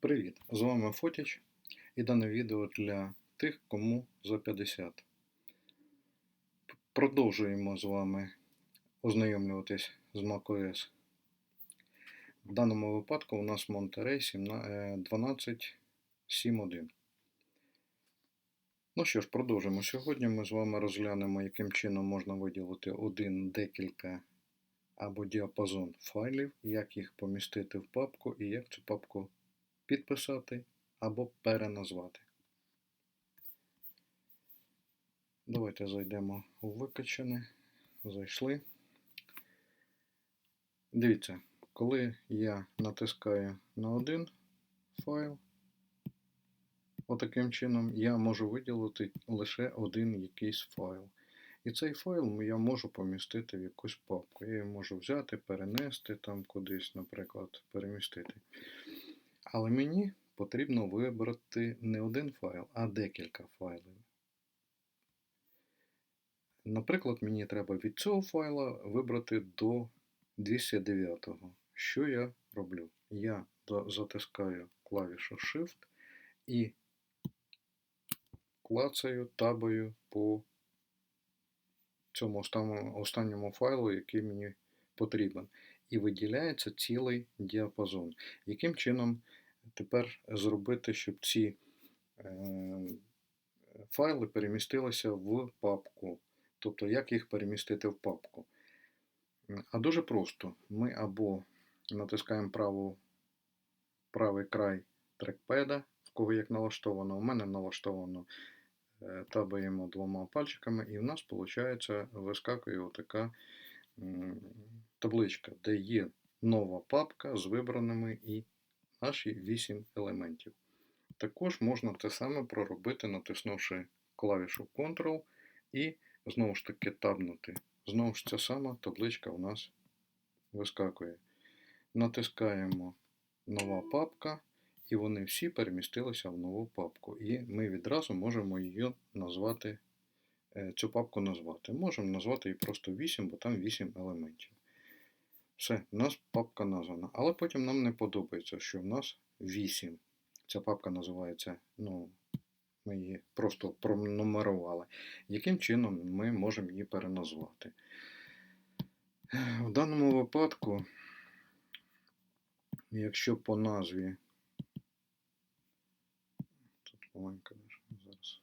Привіт! З вами Фотіч і дане відео для тих, кому за 50. Продовжуємо з вами ознайомлюватись з macOS. В даному випадку у нас Monterey 12.7.1. Ну що ж, продовжимо. Сьогодні ми з вами розглянемо, яким чином можна виділити один, декілька або діапазон файлів, як їх помістити в папку і як цю папку підписати або переназвати. Давайте зайдемо у викачане. Зайшли. Дивіться, коли я натискаю на один файл, отаким чином я можу виділити лише один якийсь файл. І цей файл я можу помістити в якусь папку. Я її можу взяти, перенести там кудись, наприклад, перемістити. Але мені потрібно вибрати не один файл, а декілька файлів. Наприклад, мені треба від цього файла вибрати до 209. Що я роблю? Я затискаю клавішу Shift і клацаю табою по цьому останньому файлу, який мені потрібен. І виділяється цілий діапазон. Яким чином тепер зробити, щоб ці е, файли перемістилися в папку? Тобто, як їх перемістити в папку? А дуже просто. Ми або натискаємо праву, правий край трекпеда, в кого як налаштовано. У мене налаштовано Е, табаємо двома пальчиками, і в нас, виходить, вискакує отака табличка, де є нова папка з вибраними і наші 8 елементів. Також можна те саме проробити, натиснувши клавішу Ctrl і знову ж таки табнути. Знову ж ця сама табличка у нас вискакує. Натискаємо нова папка і вони всі перемістилися в нову папку. І ми відразу можемо її назвати, е, цю папку назвати. Можемо назвати її просто 8, бо там 8 елементів. Все, у нас папка названа. Але потім нам не подобається, що в нас 8. Ця папка називається, ну, ми її просто пронумерували. Яким чином ми можемо її переназвати? В даному випадку, якщо по назві Тут маленька зараз.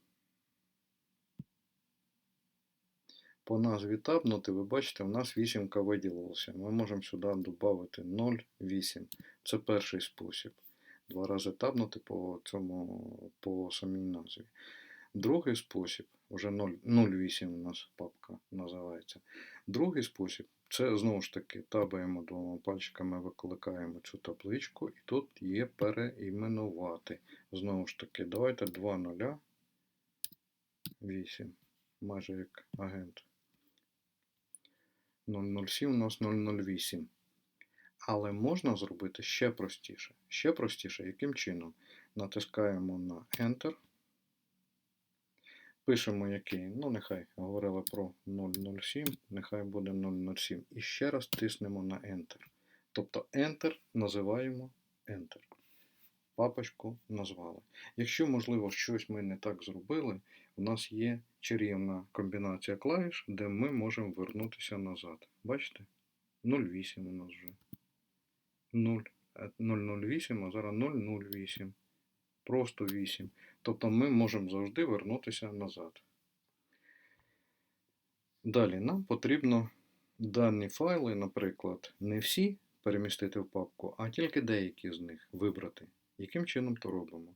По назві табнути, ви бачите, у нас вісімка виділилася. Ми можемо сюди додати 0,8. Це перший спосіб. Два рази табнути по цьому, по самій назві. Другий спосіб, вже 0,8 у нас папка називається. Другий спосіб це знову ж таки табаємо двома пальчиками, викликаємо цю табличку, і тут є переіменувати. Знову ж таки, давайте 2 нуля 8, майже як агент. 007 у нас 008. Але можна зробити ще простіше. Ще простіше, яким чином? Натискаємо на Enter. Пишемо який. Ну, нехай говорили про 007, нехай буде 007. І ще раз тиснемо на Enter. Тобто Enter називаємо Enter. Папочку назвали. Якщо, можливо, щось ми не так зробили, у нас є чарівна комбінація клавіш, де ми можемо вернутися назад. Бачите? 0,8 у нас вже. 0, 008, а зараз 008 просто 8. Тобто ми можемо завжди вернутися назад. Далі нам потрібно дані файли, наприклад, не всі перемістити в папку, а тільки деякі з них вибрати. Яким чином то робимо?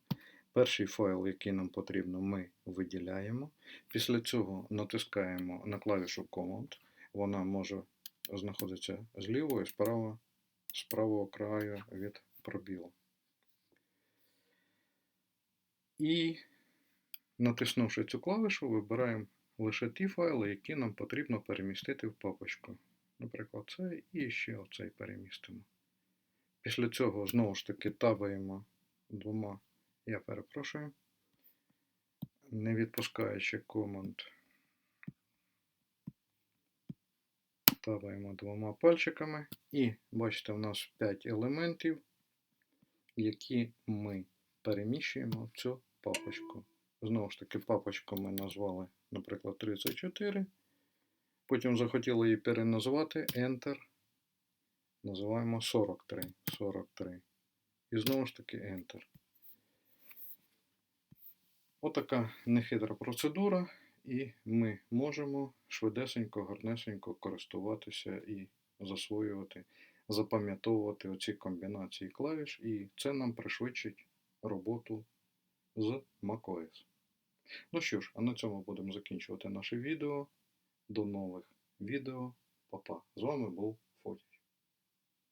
Перший файл, який нам потрібно, ми виділяємо. Після цього натискаємо на клавішу Command. Вона може знаходитися з лівої, справа, з правого краю від пробілу. І натиснувши цю клавішу, вибираємо лише ті файли, які нам потрібно перемістити в папочку. Наприклад, цей і ще оцей перемістимо. Після цього знову ж таки табаємо двома, я перепрошую, не відпускаючи команд, табаємо двома пальчиками. І бачите, у нас 5 елементів. які ми переміщуємо в цю папочку. Знову ж таки, папочку ми назвали, наприклад, 34. Потім захотіли її переназвати Enter. Називаємо 43. 43. І знову ж таки Enter. Отака нехитра процедура, і ми можемо швидесенько, гарнесенько користуватися і засвоювати, запам'ятовувати оці комбінації клавіш, і це нам пришвидшить роботу з macOS. Ну що ж, а на цьому будемо закінчувати наше відео. До нових відео. Па-па. З вами був Фотя.